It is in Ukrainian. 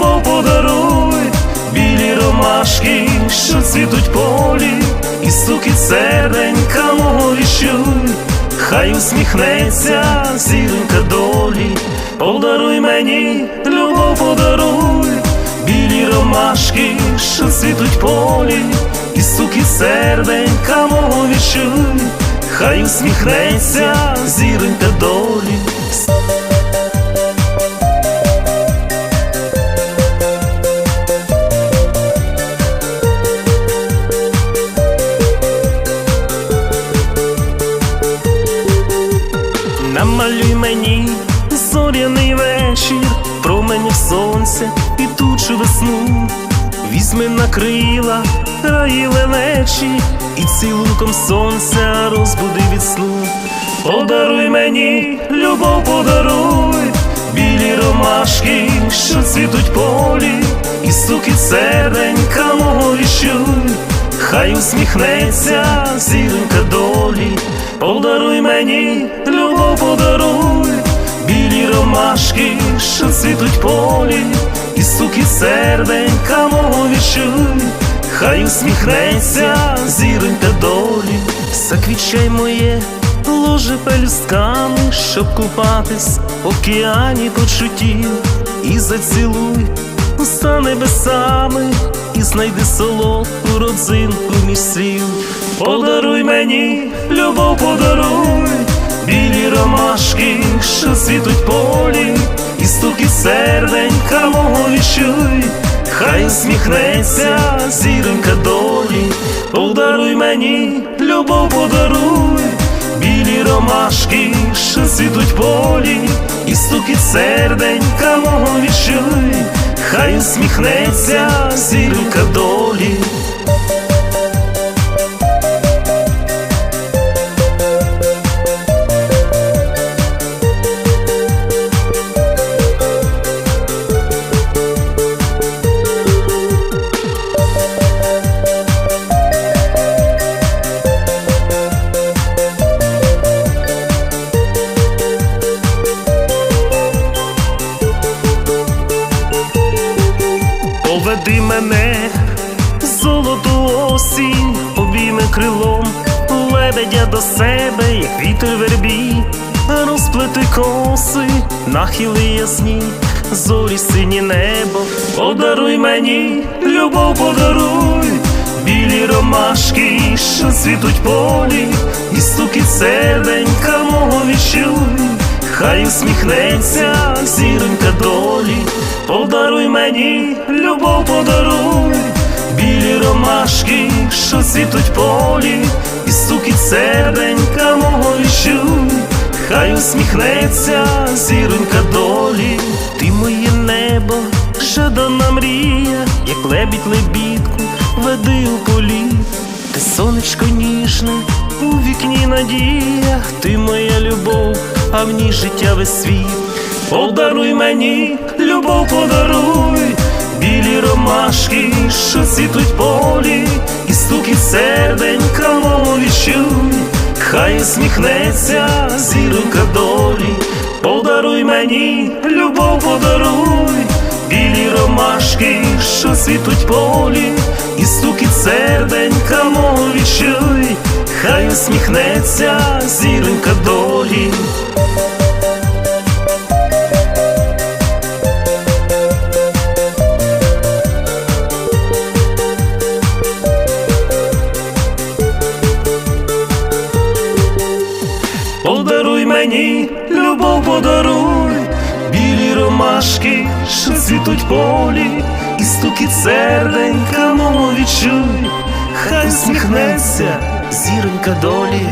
любов подаруй, білі ромашки, що цвітуть полі, і стуки серденька мого віщуй, хай усміхнеться зіронька долі, подаруй мені любов подаруй, білі ромашки, що цвітуть полі, і стуки серденька мого віщуй, хай усміхнеться зіронька долі. Намалюй мені зоряний вечір, променів сонця і тучу весну. Візьми на крила раї лелечі, і цілунком сонця розбуди від сну. Подаруй мені, любов подаруй, білі ромашки, що цвітуть полі, і стуки серденька мого віщуй, хай усміхнеться зіронька долі, подаруй мені, любов подаруй, білі ромашки, що цвітуть полі, і стуки серденька мого віщуй, хай усміхнеться зіронька долі, заквічай моє ложе пелюстками, щоб купатись в океані почуттів, і зацілуй за небесами, знайди солодку родзинку між слів. Подаруй мені, любов подаруй, білі ромашки, що цвітуть в полі, і стуки серденька мого відчуй, хай усміхнеться зіронька долі, подаруй мені, любов подаруй, білі ромашки, що цвітуть в полі, і стуки серденька хай усміхнеться зірка долі. Поведи мене, золоту осінь, обійми крилом, лебедя до себе, як вітер вербі, розплети коси, нахили ясні, зорі сині небо, подаруй мені, любов подаруй, білі ромашки, що цвітуть в полі, і стукіт серденька мого відчуй. Хай усміхнеться зіронька долі, подаруй мені, любов подаруй, білі ромашки, що цвітуть полі, і стукіт серденька мого відчуй, хай усміхнеться зіронька долі, ти моє небо, жадана мрія, як лебідь лебідку, веди у полі. Ти сонечко ніжне, у вікні надія, ти моя любов, а в ній життя весь світ. Подаруй мені, любов подаруй, білі ромашки, що цвітуть полі, і стуки серденька мого відчуй, хай усміхнеться зіронька долі, подаруй мені, любов подаруй, білі ромашки, що цвітуть полі, і стукіт серденька мого відчуй, хай усміхнеться зіронька долі. Мені, любов подаруй, білі ромашки, що цвітуть полі, і стукіт серденька мого відчуй, хай усміхнеться зіронька долі.